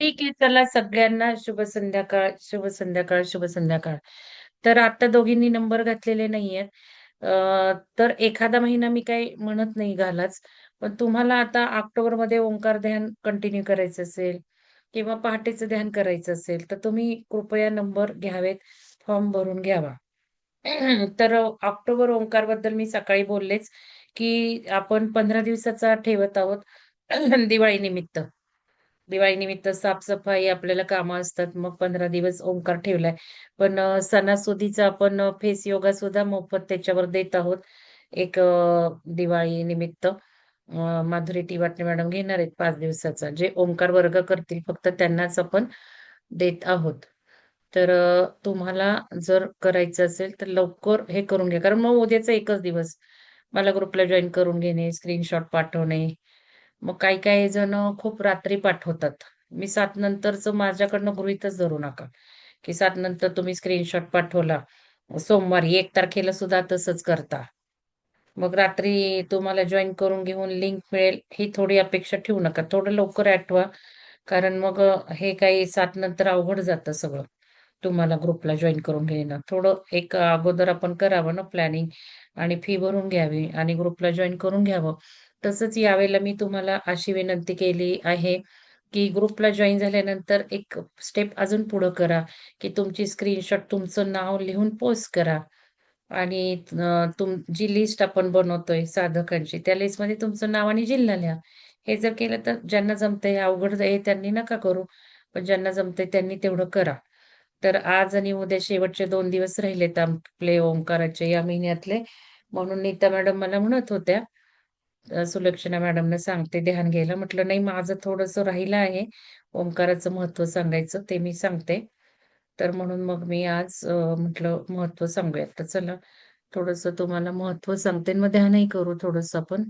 ठीक आहे चला सगळ्यांना शुभ संध्याकाळ शुभ संध्याकाळ शुभ संध्याकाळ. तर आता दोघींनी नंबर घातलेले नाहीयेत तर एखादा महिना मी काही म्हणत नाही घालाच पण तुम्हाला आता ऑक्टोबरमध्ये ओंकार ध्यान कंटिन्यू करायचं असेल किंवा पहाटेचं ध्यान करायचं असेल तर तुम्ही कृपया नंबर घ्यावेत फॉर्म भरून घ्यावा. तर ऑक्टोबर ओंकारबद्दल मी सकाळी बोललेच की आपण पंधरा दिवसाचा ठेवत आहोत दिवाळी निमित्त दिवाळी निमित्त साफसफाई आपल्याला कामं असतात. मग 15 दिवस ओंकार ठेवलाय. पण सणासुदीचा आपण फेस योगा सुद्धा मोफत त्याच्यावर देत आहोत. एक दिवाळी निमित्त अ, माधुरी टिवाटणे मॅडम घेणार आहेत पाच दिवसाचा. जे ओंकार वर्ग करतील फक्त त्यांनाच आपण देत आहोत. तर तुम्हाला जर करायचं असेल तर लवकर हे करून घ्या. कारण मग उद्याचा एकच दिवस. मला ग्रुपला जॉईन करून घेणे, स्क्रीनशॉट पाठवणे. मग काही-काही जण खूप रात्री पाठवतात. मी सात नंतरचं माझ्याकडनं गृहीतच धरू नका, की सात नंतर तुम्ही स्क्रीनशॉट पाठवला. सोमवारी एक तारखेला सुद्धा तसंच करता. मग रात्री तुम्हाला जॉइन करून घेऊन लिंक मिळेल ही थोडी अपेक्षा ठेवू नका. थोडं लवकर आठवा. कारण मग हे काही सात नंतर अवघड जातं सगळं. तुम्हाला ग्रुपला जॉईन करून घेणं. थोडं एक अगोदर आपण करावं ना प्लॅनिंग आणि फी भरून घ्यावी आणि ग्रुपला जॉईन करून घ्यावं. तसंच यावेळेला मी तुम्हाला अशी विनंती केली आहे, की ग्रुपला जॉईन झाल्यानंतर एक स्टेप अजून पुढं करा, की तुमची स्क्रीनशॉट तुमचं नाव लिहून पोस्ट करा आणि तुम जी लिस्ट आपण बनवतोय साधकांची, त्या लिस्टमध्ये तुमचं नाव आणि जिल्हा लिहा. हे जर केलं तर ज्यांना जमतंय, अवघड आहे त्यांनी नका करू. पण ज्यांना जमतंय त्यांनी तेवढं करा. तर आज आणि उद्या शेवटचे दोन दिवस राहिलेत आपले ओंकाराचे या महिन्यातले. म्हणून नीता मॅडम मला म्हणत होत्या, सुलक्षणा मॅडमना सांगते ध्यान घ्यायला. म्हटलं नाही माझं थोडंसं राहिलं आहे. ओंकाराचं महत्त्व सांगायचं ते मी सांगते. तर म्हणून मग मी आज म्हटलं महत्त्व सांगूयात. तर चला थोडस तुम्हाला महत्त्व सांगते मग ध्यानही करू थोडस आपण.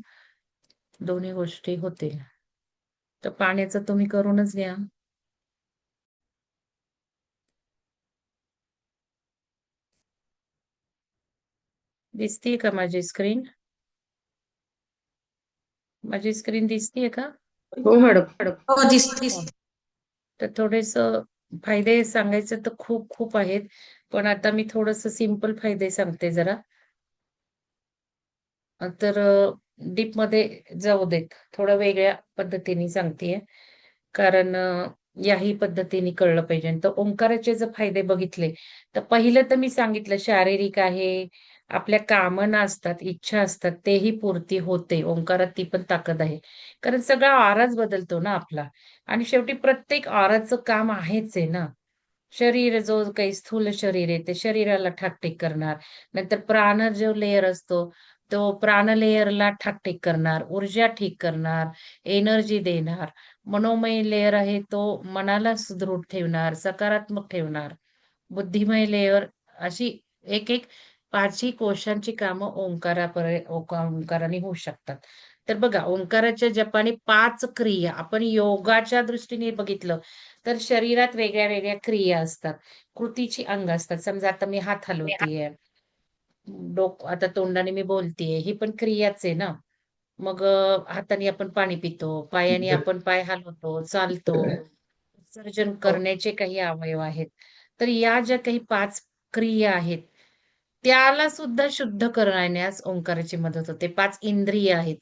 दोन्ही गोष्टी होतील. तर पाण्याचं तुम्ही करूनच घ्या. दिसतीये का माझी स्क्रीन? माझी स्क्रीन दिसतीये का? हो मॅडम. हो दिसते तर थोडेसं फायदे सांगायचे तर खूप खूप आहेत. पण आता मी थोडंसं सिंपल फायदे सांगते जरा. अ, तर अ, डीपमध्ये जाऊ देत. थोडं वेगळ्या पद्धतीने सांगतेय. कारण याही पद्धतीने कळलं पाहिजे. तर ओंकाराचे जर फायदे बघितले, तर पहिलं तर मी सांगितलं शारीरिक आहे, आपल्या कामना असतात, इच्छा असतात, तेही पूर्ती होते. ओंकारात ती पण ताकद आहे. कारण सगळा आराच बदलतो ना आपला आणि शेवटी प्रत्येक आराचं काम आहेच आहे ना. शरीर जो काही स्थूल शरीर आहे, ते शरीराला ठाकठीक करणार. नंतर प्राण जो लेयर असतो, तो प्राण लेयरला ठाकठीक करणार, ऊर्जा ठीक करणार, एनर्जी देणार. मनोमय लेयर आहे तो मनाला सुदृढ ठेवणार, सकारात्मक ठेवणार. बुद्धिमय लेयर अशी एक-एक पाचही कोशांची कामं ओंकारापरे ओका ओंकाराने होऊ शकतात. तर बघा ओंकाराच्या जपाने 5 क्रिया आपण योगाच्या दृष्टीने बघितलं, तर शरीरात वेगळ्या-वेगळ्या क्रिया असतात. कृतीची अंग असतात. समजा आता मी हात हलवतीये, डोक आता तोंडाने मी बोलतीये, ही पण क्रियाच आहे ना. मग हाताने आपण पाणी पितो, पायाने आपण पाय हलवतो, चालतो. विसर्जन करण्याचे काही अवयव आहेत. तर या ज्या काही 5 क्रिया आहेत, त्याला सुद्धा शुद्ध करण्यास ओंकाराची मदत होते. पाच इंद्रिय आहेत.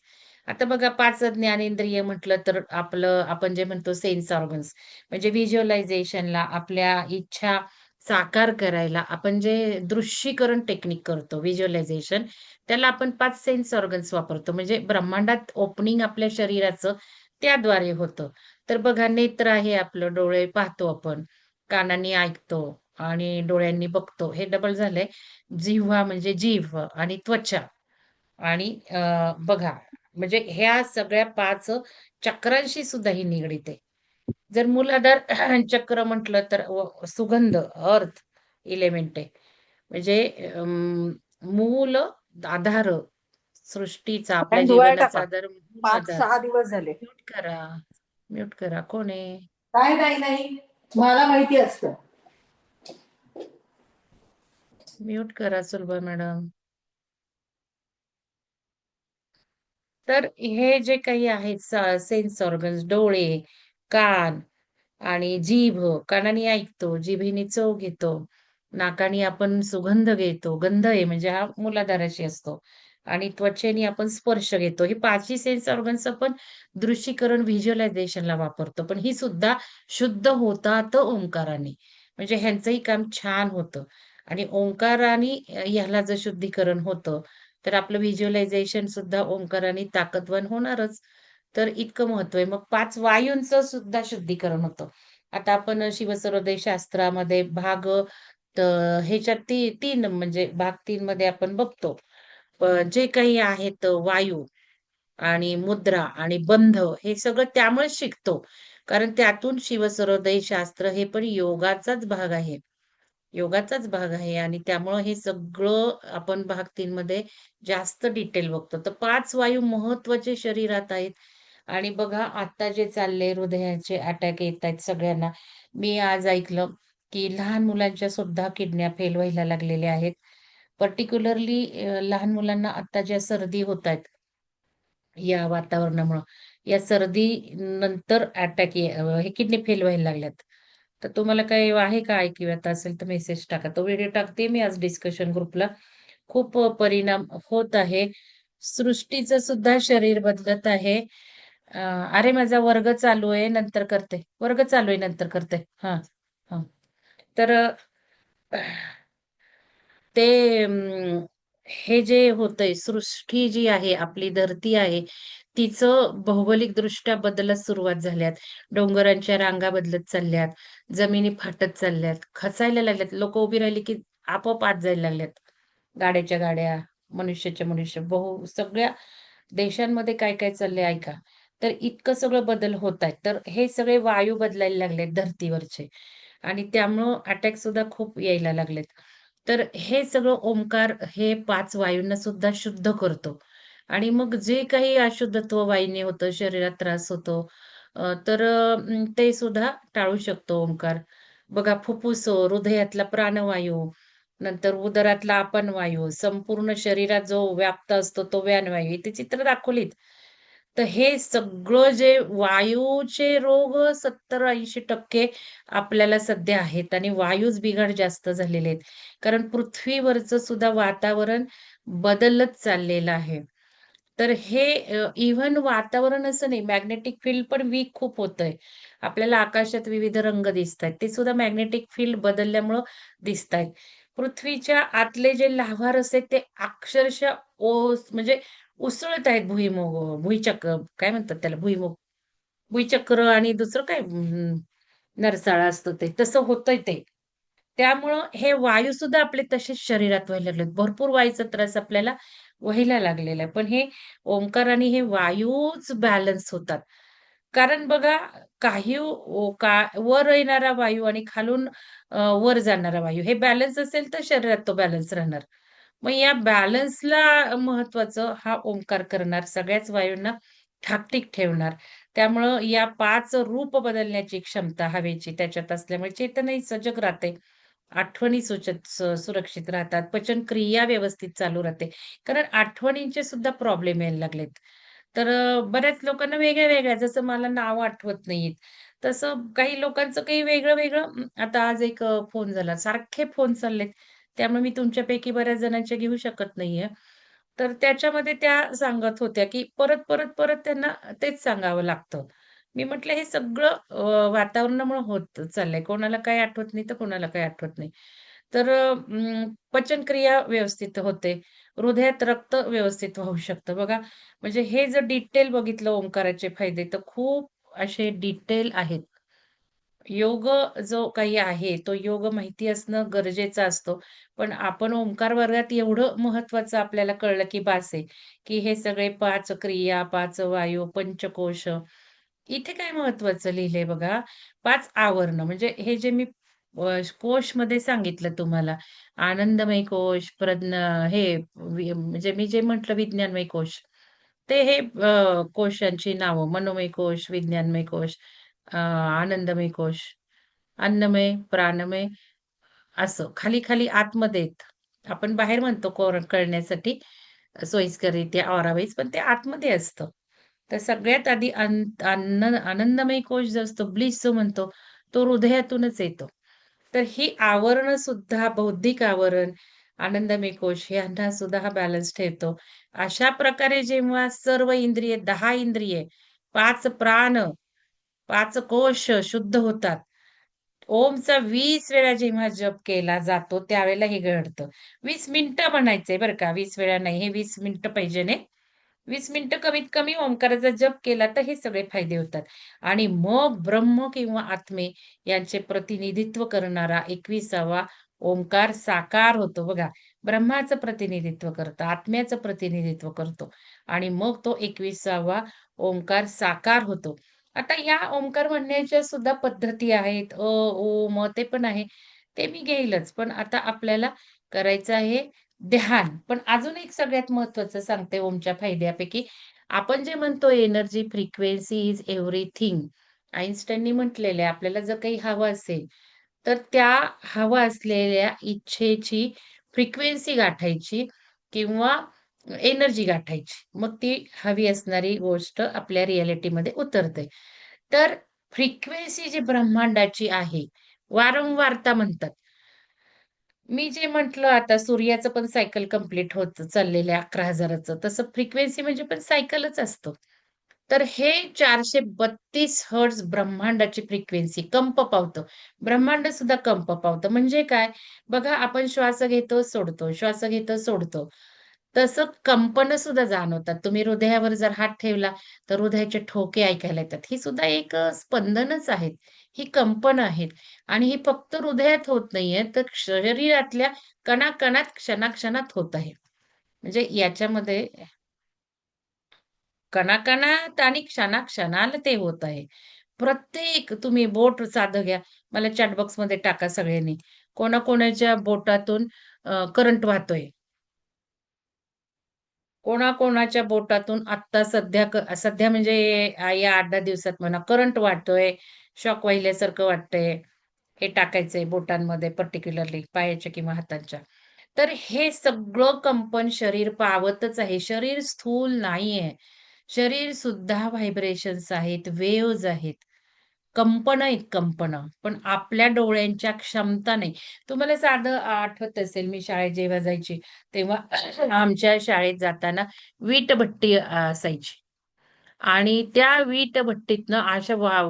आता बघा पाच ज्ञानेंद्रिय म्हटलं तर आपलं आपण जे म्हणतो सेन्स ऑर्गन्स म्हणजे व्हिज्युअलायझेशनला आपल्या इच्छा साकार करायला आपण जे दृश्यीकरण टेक्निक करतो व्हिज्युअलायझेशन त्याला आपण पाच सेन्स ऑर्गन्स वापरतो. म्हणजे ब्रह्मांडात ओपनिंग आपल्या शरीराचं त्याद्वारे होतं. तर बघा नेत्र आहे आपलं, डोळे पाहतो आपण, कानाने ऐकतो आणि डोळ्यांनी बघतो. हे डबल झालंय. जिव्हा म्हणजे जीभ आणि त्वचा आणि बघा म्हणजे ह्या सगळ्या 5 चक्रांशी सुद्धा ही निगडीत आहे. जर मूलाधार चक्र म्हटलं तर सुगंध अर्थ एलिमेंट आहे. म्हणजे मूल आधार सृष्टीचा आपल्या जीवनाचा. आधार पाच. सहा दिवस झाले. म्यूट करा. म्यूट करा. कोण आहे? काय नाही नाही मला माहिती असतं. म्यूट करा सुलभा मॅडम. तर हे जे काही आहेत सेन्स ऑर्गन्स डोळे, कान, आणि जीभ कानाने ऐकतो, जिभेने चव घेतो, नाकाने आपण सुगंध घेतो. गंध आहे म्हणजे हा मुलाधाराशी असतो आणि त्वचेने आपण स्पर्श घेतो. हे पाचही सेन्स ऑर्गन्स आपण दृश्यीकरण व्हिज्युअलायझेशनला वापरतो. पण ही सुद्धा शुद्ध होतात ओंकाराने. म्हणजे ह्यांचंही काम छान होतं आणि ओंकाराने ह्याला जर शुद्धीकरण होतं, तर आपलं व्हिज्युअलायझेशन सुद्धा ओंकाराने ताकदवान होणारच. तर इतकं महत्त्व आहे. मग पाच वायूंचं सुद्धा शुद्धीकरण होतं. आता आपण शिवसरोदय शास्त्रामध्ये भाग ह्याच्यात ती तीन म्हणजे भाग तीन मध्ये आपण बघतो. जे काही आहेत वायू आणि मुद्रा आणि बंध हे सगळं त्यामुळेच शिकतो. कारण त्यातून शिवसरोदय शास्त्र हे पण योगाचाच भाग आहे. योगाचाच भाग आहे आणि त्यामुळं हे सगळं आपण भाग तीन मध्ये जास्त डिटेल बघतो. तर पाच वायू महत्त्वाचे शरीरात आहेत आणि बघा आता जे चालले हृदयाचे अटॅक येतायत सगळ्यांना. मी आज ऐकलं, की लहान मुलांच्या सुद्धा किडन्या फेल व्हायला लागलेल्या आहेत. पर्टिक्युलरली लहान मुलांना आता ज्या सर्दी होत आहेत या वातावरणामुळं. या सर्दी नंतर अटॅक हे किडनी फेल व्हायला लागल्यात. तर तुम्हाला काही आहे का ऐकिवात असेल तर मेसेज टाका. तो व्हिडिओ टाकते मी आज डिस्कशन ग्रुपला. खूप परिणाम होत आहे. सृष्टीचं सुद्धा शरीर बदलत आहे. अरे माझा वर्ग चालू आहे, नंतर करते. वर्ग चालू आहे, नंतर करते. हा हा तर ते हे जे होतंय, सृष्टी जी आहे, आपली धरती आहे, तिचं भौगोलिकदृष्ट्या बदलत सुरुवात झाल्यात. डोंगरांच्या रांगा बदलत चालल्यात, जमिनी फाटत चालल्यात, खचायला लागल्यात. लोक उभी राहिली की आपोआप आत जायला लागल्यात. गाड्याच्या गाड्या, मनुष्याच्या मनुष्य, बहु सगळ्या देशांमध्ये काय-काय चाललंय ऐका. तर इतकं सगळं बदल होत आहेत. तर हे सगळे वायू बदलायला लागलेत धरतीवरचे आणि त्यामुळं अटॅक सुद्धा खूप यायला लागलेत. तर हे सगळं ओंकार हे पाच वायूंना सुद्धा शुद्ध करतो आणि मग जे काही अशुद्धत्व वायूने होतं, शरीरात त्रास होतो तर ते सुद्धा टाळू शकतो ओंकार. बघा फुफ्फुस, हृदयातला प्राणवायू, नंतर उदरातला आपण वायू संपूर्ण शरीरात जो व्याप्त असतो तो व्यानवायू. इथे चित्र दाखवलीत. तर हे सगळं जे वायूचे रोग 70-80% आपल्याला सध्या आहेत आणि वायूच बिघाड जास्त झालेले आहेत. कारण पृथ्वीवरचं सुद्धा वातावरण बदलत चाललेलं आहे. तर हे इव्हन वातावरण असं नाही, मॅग्नेटिक फील्ड पण वीक खूप होतंय. आपल्याला आकाशात विविध रंग दिसतायत. ते सुद्धा मॅग्नेटिक फील्ड बदलल्यामुळं दिसतायत. पृथ्वीच्या आतले जे लाव्हार आहेत ते अक्षरशः ओस म्हणजे उसळत आहेत भुईमुग भुईचक्र काय म्हणतात त्याला भुईमुग भुईचक्र आणि दुसरं काय नरसाळा असतो ते, तसं होतंय ते. त्यामुळं हे वायू सुद्धा आपले तसेच शरीरात व्हायला लागलेत. भरपूर वायूचा त्रास आपल्याला व्हायला लागलेला आहे. पण हे ओंकार आणि हे वायूच बॅलन्स होतात. कारण बघा काही का वर येणारा वायू आणि खालून वर जाणारा वायू हे बॅलन्स असेल तर शरीरात तो बॅलन्स राहणार. मग या बॅलन्सला महत्वाचं हा ओंकार करणार. सगळ्याच वायूंना ठाकठीक ठेवणार. त्यामुळं या पाच रूप बदलण्याची क्षमता हवेची त्याच्यात असल्यामुळे चेतनही सजग राहते. आठवणी सुचत सुरक्षित राहतात. पचन क्रिया व्यवस्थित चालू राहते. कारण आठवणींचे सुद्धा प्रॉब्लेम यायला लागलेत. तर बऱ्याच लोकांना वेगळ्या-वेगळ्या जसं मला नावं आठवत नाहीत तसं काही लोकांचं काही वेगळं-वेगळं आता आज एक फोन झाला. सारखे फोन चाललेत. त्यामुळे मी तुमच्यापैकी बऱ्याच जणांच्या घेऊ शकत नाहीये. तर त्याच्यामध्ये त्या सांगत होत्या, की परत, परत, परत त्यांना तेच सांगावं लागतं. मी म्हटलं हे सगळं वातावरणामुळे होत चाललंय. कोणाला काही आठवत नाही, तर कोणाला काही आठवत नाही. तर पचनक्रिया व्यवस्थित होते. हृदयात रक्त व्यवस्थित वाहू शकतं बघा. म्हणजे हे जर डिटेल बघितलं ओंकाराचे फायदे, तर खूप असे डिटेल आहेत. योग जो काही आहे, तो योग माहिती असणं गरजेचं असतो. पण आपण ओंकार वर्गात एवढं महत्वाचं आपल्याला कळलं, की बास आहे, की हे सगळे पाच क्रिया, पाच वायू, पंचकोश इथे काय महत्वाचं लिहिलंय बघा, पाच आवरण म्हणजे हे जे मी कोशमध्ये सांगितलं तुम्हाला, आनंदमय कोश, प्रज्ञ हे म्हणजे मी जे म्हटलं विज्ञानमय कोश, ते हे कोशांची नावं मनोमय कोश, विज्ञानमय कोश, आनंदमय कोश, अन्नमय, प्राणमय असं खाली-खाली आतमध्ये येत आपण बाहेर म्हणतो कळण्यासाठी सोयीस्करित्या ऑरा पण ते आतमध्ये असतं. तर सगळ्यात आधी अन्न आनंदमय कोश जो असतो, ब्लिस जो म्हणतो, तो हृदयातूनच येतो. तर ही आवरण सुद्धा बौद्धिक आवरण, आनंदमय कोश यांना सुद्धा हा बॅलन्स ठेवतो. अशा प्रकारे जेव्हा सर्व इंद्रिय, दहा इंद्रिये, पाच प्राण, पाच कोश शुद्ध होतात. ओमचा वीस वेळा जेव्हा जप केला जातो, त्यावेळेला हे घडतं. वीस मिनिटं म्हणायचंय बरं का, वीस वेळा नाही. हे वीस मिनिटं पाहिजे नाही. 20 मिनिटं कमीत कमी ओंकाराचा जप केला तर हे सगळे फायदे होतात. आणि मग ब्रह्म किंवा आत्मे यांचे प्रतिनिधित्व करणारा 21वा ओंकार साकार होतो बघा. ब्रह्माचं प्रतिनिधित्व करतं, आत्म्याचं प्रतिनिधित्व करतो आणि मग तो 21वा ओंकार साकार होतो. आता या ओंकार म्हणण्याच्या सुद्धा पद्धती आहेत. अ, ओ, म ते पण आहे. ते मी घेईलच. पण आता आपल्याला करायचं आहे ध्यान. पण अजून एक सगळ्यात महत्त्वाचं सांगते ओमच्या फायद्यापैकी, आपण जे म्हणतो एनर्जी फ्रिक्वेन्सी इज एव्हरीथिंग. आईन्स्टाईननी म्हटलेले आपल्याला जर काही हवं असेल, तर त्या हवं असलेल्या इच्छेची फ्रिक्वेन्सी गाठायची किंवा एनर्जी गाठायची. मग ती हवी असणारी गोष्ट आपल्या रियालिटीमध्ये उतरते. तर फ्रिक्वेन्सी जी ब्रह्मांडाची आहे, वारंवारता म्हणतात. मी जे म्हंटल आता सूर्याचं पण सायकल कंप्लीट होत चाललेलं आहे 11,000चं. तसं फ्रिक्वेन्सी म्हणजे पण सायकलच असतो. तर हे चारशे बत्तीस हर्ट्स ब्रह्मांडाची फ्रिक्वेन्सी कंप पावतं. ब्रह्मांड सुद्धा कंप पावतं. म्हणजे काय? बघा आपण श्वास घेतो, सोडतो, श्वास घेतो, सोडतो. तसं कंपन सुद्धा जाणवतात. तुम्ही हृदयावर जर हात ठेवला, तर हृदयाचे ठोके ऐकायला येतात. ही सुद्धा एक स्पंदनच आहेत. ही कंपन आहेत आणि ही फक्त हृदयात होत नाहीये, तर शरीरातल्या कणाकणात, क्षणाक्षणात होत आहे. म्हणजे याच्यामध्ये कणाकणात आणि क्षणाक्षणाला ते होत आहे. प्रत्येक तुम्ही बोट साधं घ्या. मला चॅट बॉक्समध्ये टाका सगळ्यांनी. कोणाकोणाच्या बोटातून करंट वाहतोय. कोणाकोणाच्या बोटातून आत्ता सध्या सध्या म्हणजे या आठ दहा दिवसात म्हणा करंट वाटतोय शॉक वाहिल्यासारखं वाटतंय. हे टाकायचंय बोटांमध्ये पर्टिक्युलरली पायाच्या किंवा हातांच्या. तर हे सगळं कंपन शरीर पावतच आहे. शरीर स्थूल नाहीये. शरीर सुद्धा व्हायब्रेशन्स आहेत, वेव्हज आहेत. कंपन आहेत कंपन पण आपल्या डोळ्यांच्या क्षमता नाही. तुम्हाला साधं आठवत असेल मी शाळेत जेव्हा जायची, तेव्हा आमच्या शाळेत जाताना वीट भट्टी असायची. आणि त्या वीटभट्टीतनं अशा वा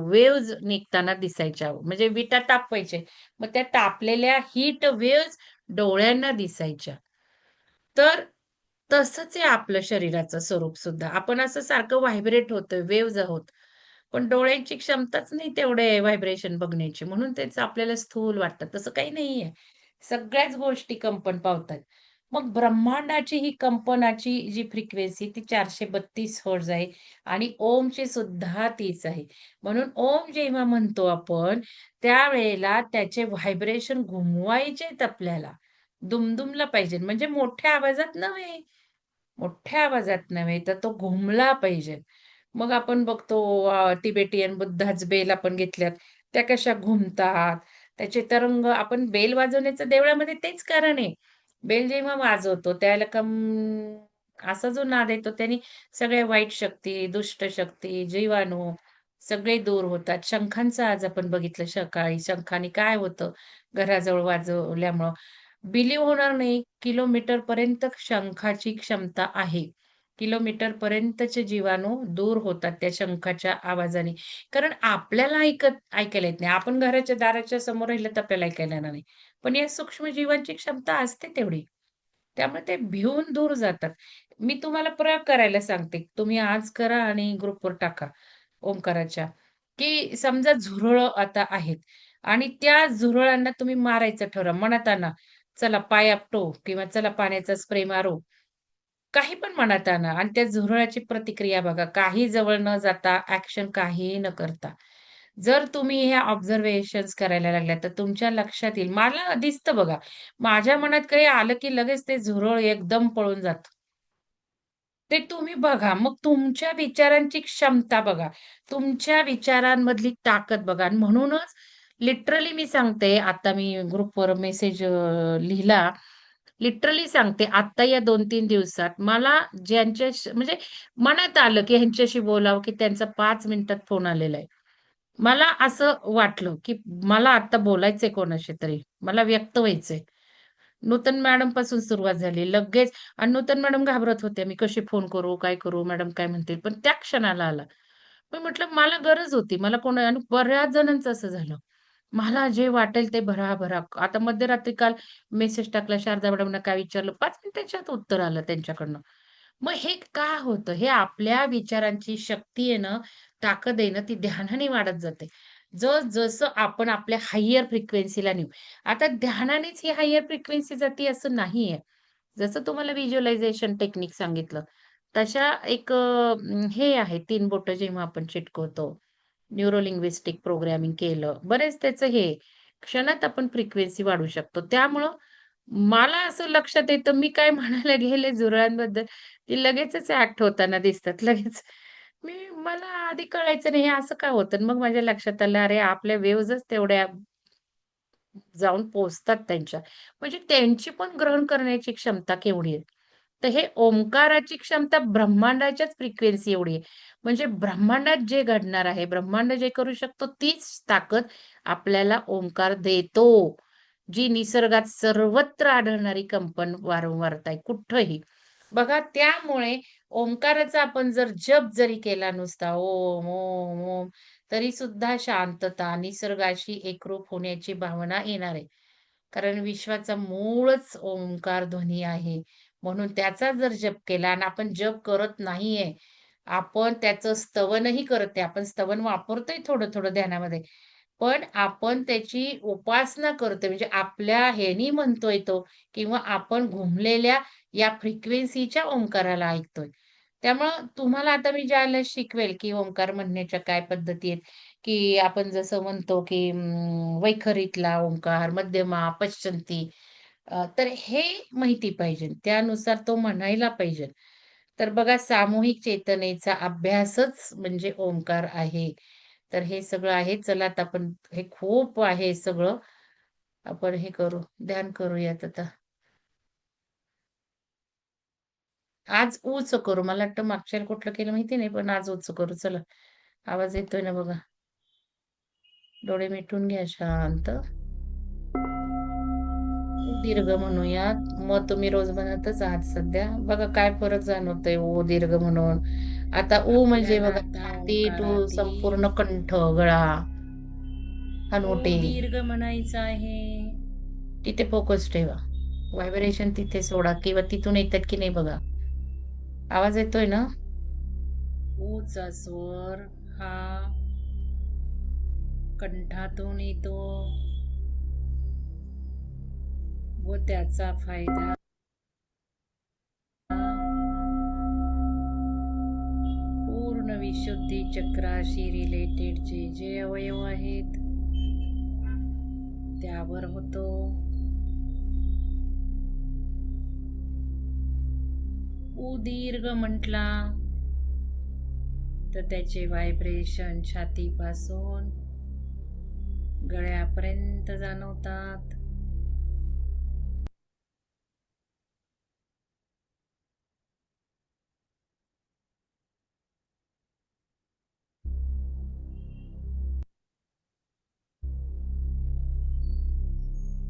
निघताना दिसायच्या. म्हणजे विटा तापवायचे. मग त्या तापलेल्या हीट वेव्ज डोळ्यांना दिसायच्या. तर तसंच आहे आपलं शरीराचं स्वरूप सुद्धा. आपण असं सारखं व्हायब्रेट होतं वेव्ज आहोत. पण डोळ्यांची क्षमताच नाही तेवढे व्हायब्रेशन बघण्याची. म्हणून तेच आपल्याला स्थूल वाटतं. तसं काही नाहीये. सगळ्याच गोष्टी कंपन पावतात. मग ब्रह्मांडाची ही कंपनाची जी फ्रिक्वेन्सी ती चारशे बत्तीस हर्ज आहे आणि ओमची सुद्धा तीच आहे. म्हणून ओम जेव्हा म्हणतो आपण, त्यावेळेला त्याचे व्हायब्रेशन घुमवायचेत आपल्याला. दुमदुमला पाहिजे. म्हणजे मोठ्या आवाजात नव्हे. मोठ्या आवाजात नव्हे, तर तो घुमला पाहिजे. मग आपण बघतो अ, तिबेटियन बुद्धाच बेल आपण घेतल्यात, त्या कशा घुमतात. त्याचे तरंग आपण बेल वाजवण्याचं देवळामध्ये तेच कारण आहे. बेल जेव्हा वाजवतो त्याला कम असा जो नाद येतो त्याने सगळ्या वाईट शक्ती, दुष्ट शक्ती, जीवाणू सगळे दूर होतात. शंखांचं आज आपण बघितलं सकाळी. शंखाने काय होतं घराजवळ वाजवल्यामुळं. बिलीव होणार नाही, किलोमीटर पर्यंत शंखाची क्षमता आहे. किलोमीटरपर्यंतचे जीवाणू दूर होतात त्या शंखाच्या आवाजाने. कारण आपल्याला ऐकत ऐकायला येत नाही. आपण घराच्या दाराच्या समोर राहिलं तर आपल्याला ऐकायला येणार नाही. पण या सूक्ष्म जीवांची क्षमता असते तेवढी. त्यामुळे ते भिऊन दूर जातात. मी तुम्हाला प्रयोग करायला सांगते. तुम्ही आज करा आणि ग्रुपवर टाका ओंकाराच्या, की समजा झुरळ आता आहेत आणि त्या झुरळांना तुम्ही मारायचं ठरवा. मनात आणा, चला पाय आपटो किंवा चला पाण्याचा स्प्रे मारो काही पण मनात आणा आणि त्या झुरळाची प्रतिक्रिया बघा. काही जवळ न जाता, ऍक्शन काहीही न करता. जर तुम्ही ह्या ऑब्झर्वेशन्स करायला लागल्या, तर तुमच्या लक्षात येईल. मला दिसतं बघा, माझ्या मनात काही आलं की लगेच ते झुरळ एकदम पळून जात ते तुम्ही बघा. मग तुमच्या विचारांची क्षमता बघा. तुमच्या विचारांमधली ताकद बघा आणि म्हणूनच लिटरली मी सांगते, आता मी ग्रुपवर मेसेज लिहिला लिटरली सांगते आत्ता या 2-3 दिवसात मला ज्यांच्या म्हणजे मनात आलं, की ह्यांच्याशी बोलावं, की त्यांचा पाच मिनिटात फोन आलेला आहे. मला असं वाटलं, की मला आता बोलायचंय कोणाशी तरी. मला व्यक्त व्हायचंय. नूतन मॅडमपासून सुरुवात झाली. लगेच आणि नूतन मॅडम घाबरत होत्या. मी कशी फोन करू? काय करू? मॅडम काय म्हणतील? पण त्या क्षणाला आला. मी म्हटलं मला गरज होती. मला कोण आणि बऱ्याच जणांचं असं झालं. मला जे वाटेल ते भरा भरा आता मध्यरात्री काल मेसेज टाकला शारदा मॅडमना काय विचारलं 5 मिनिटाच्या उत्तर आलं त्यांच्याकडनं. मग हे का होतं? हे आपल्या विचारांची शक्ती आहे ना, ताकद आहे ना, ती ध्यानाने वाढत जाते. जस जसं आपण आपल्या हायर फ्रिक्वेन्सीला नेऊ. आता ध्यानानेच ही हायर फ्रिक्वेन्सी जाते असं नाहीये. जसं तुम्हाला व्हिज्युअलायझेशन टेक्निक सांगितलं. तशा एक हे आहे तीन बोट जेव्हा आपण चिटकवतो. न्यूरोलिंग्विस्टिक प्रोग्रॅमिंग केलं. बरेच त्याचं हे क्षणात आपण फ्रिक्वेन्सी वाढवू शकतो. त्यामुळं मला असं लक्षात येतं मी काय म्हणायला गेले जुरळांबद्दल ती लगेचच ऍक्ट होताना दिसतात. लगेच मी मला आधी कळायचं नाही हे असं का होतं? मग माझ्या लक्षात आलं अरे आपल्या वेव्हजच तेवढ्या जाऊन पोहोचतात त्यांच्या. म्हणजे त्यांची पण ग्रहण करण्याची क्षमता केवढी आहे. तर हे ओंकाराची क्षमता ब्रह्मांडाच्याच फ्रिक्वेन्सी एवढी आहे. म्हणजे ब्रह्मांडात जे घडणार आहे, ब्रह्मांड जे करू शकतो तीच ताकद आपल्याला ओंकार देतो. जी निसर्गात सर्वत्र आढळणारी कंपन वारंवारता आहे कुठंही. बघा त्यामुळे ओंकाराचा आपण जर जप जरी केला नुसता ओम, ओम, ओम तरी सुद्धा शांतता, निसर्गाशी एकरूप होण्याची भावना येणार आहे. कारण विश्वाचा मूळच ओंकार ध्वनी आहे. म्हणून त्याचा जर जप केला आणि आपण जप करत नाहीये, आपण त्याचं स्तवनही करत आहे. आपण स्तवन वापरतोय थोडं-थोडं ध्यानामध्ये. पण आपण त्याची उपासना करतोय म्हणजे आपल्या ह्यानी म्हणतोय तो किंवा आपण घुमलेल्या या फ्रिक्वेन्सीच्या ओंकाराला ऐकतोय. त्यामुळं तुम्हाला आता मी ज्याला शिकवेल, की ओंकार म्हणण्याच्या काय पद्धती आहेत, की आपण जसं म्हणतो, की वैखरीतला ओंकार, मध्यमा, पश्चंती तर हे माहिती पाहिजे. त्यानुसार तो म्हणायला पाहिजे. तर बघा सामूहिक चेतनेचा अभ्यासच म्हणजे ओंकार आहे. तर हे सगळं आहे. चला आता आपण हे खूप आहे सगळं. आपण हे करू, ध्यान करूयात आता. आज उच करू. मला वाटतं मागच्या कुठलं केलं माहिती नाही, पण आज उच करू. चला. आवाज येतोय ना बघा. डोळे मिटून घ्या शांत. दीर्घ म्हणूयात. मग तुम्ही रोज म्हणतच आहात सध्या. बघा काय फरक जाणवतोय ओ दीर्घ म्हणून. आता ऊ म्हणजे बघा छाती टू संपूर्ण कंठ, गळा, ओ हनुवटी दीर्घ म्हणायचं आहे. तिथे फोकस ठेवा. व्हायब्रेशन तिथे सोडा किंवा तिथून येतात की नाही बघा. आवाज येतोय ना? ऊचा स्वर हा कंठातून येतो व त्याचा फायदा पूर्ण विशुद्धी चक्राशी रिलेटेड जे जे अवयव आहेत त्यावर होतो. उदीर्घ म्हटला तर त्याचे व्हायब्रेशन छातीपासून गळ्यापर्यंत जाणवतात.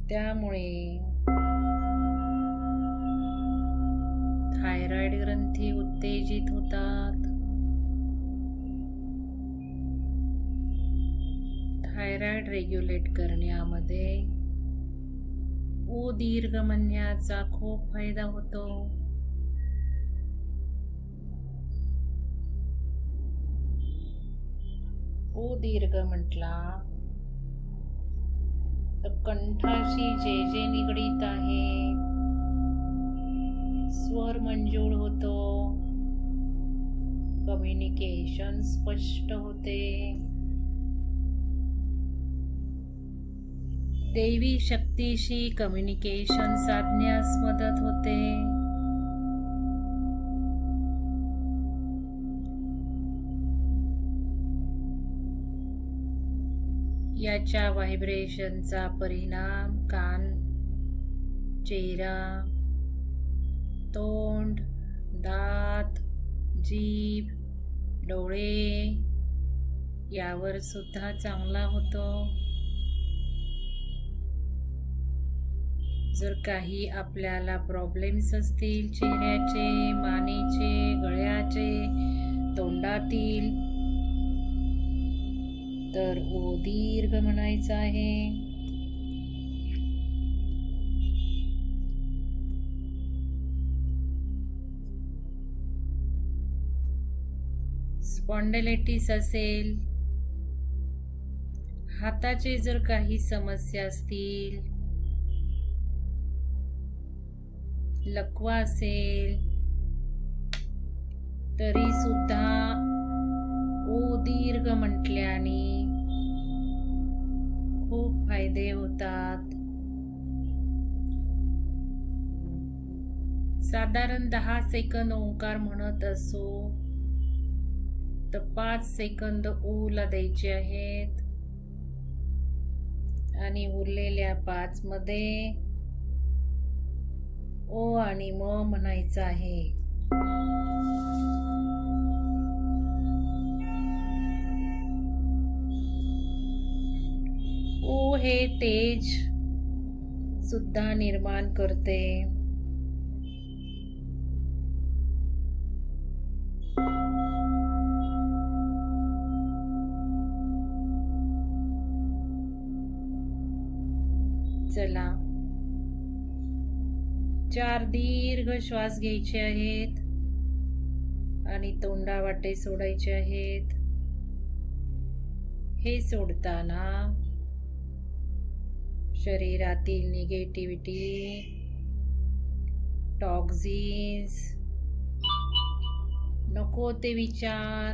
त्यामुळे थायरॉइड ग्रंथी उत्तेजित होतात. थायरॉइड रेग्युलेट करण्यामध्ये उदीर्घ म्हणण्याचा खूप फायदा होतो. उदीर्घ म्हटला तर कंठाशी जे जे निगडीत आहे स्वर मंजूळ होतो. कम्युनिकेशन स्पष्ट होते. देवी शक्तीशी कम्युनिकेशन साधण्यास मदत होते. याच्या व्हायब्रेशनचा परिणाम कान चेहरा तोंड दात जीभ डोळे यावर सुद्धा चांगला होतो. जर काही आपल्याला प्रॉब्लेम्स असतील चेहऱ्याचे मानेचे गळ्याचे तोंडातील तर ओ दीर्घ म्हणायचं आहे. स्पॉन्डेलेटिस असेल हाताचे जर काही समस्या असतील लकवा असेल तरी सुद्धा ओ दीर्घ म्हटल्याने खूप फायदे होतात. साधारण दहा सेकंद ओंकार म्हणत असो तर पाच सेकंद ओला द्यायचे आहेत. आणि उरलेल्या पाच मध्ये ओ आणि म म्हणायचं आहे. हे तेज सुद्धा निर्माण करते. चला. चार दीर्घ श्वास घ्यायचे आहेत आणि तोंडावाटे सोडायचे आहेत. हे सोडताना शरीरातील निगेटिव्हिटी टॉक्झिन्स नको ते विचार.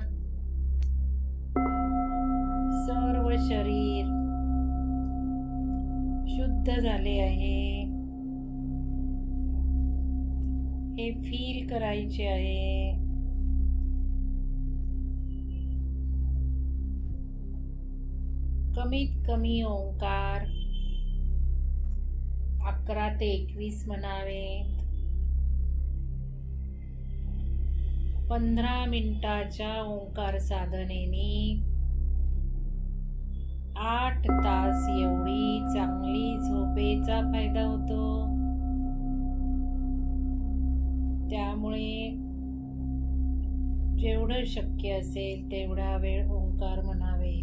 सर्व शरीर शुद्ध झाले आहे. हे फील करायचे आहे. कमीत कमी ओंकार अकरा ते एकवीस म्हणावेत. पंधरा मिनिटाच्या ओंकार साधनेने आठ तास एवढी चांगली झोपेचा फायदा होतो. त्यामुळे जेवढं शक्य असेल तेवढा वेळ ओंकार म्हणावे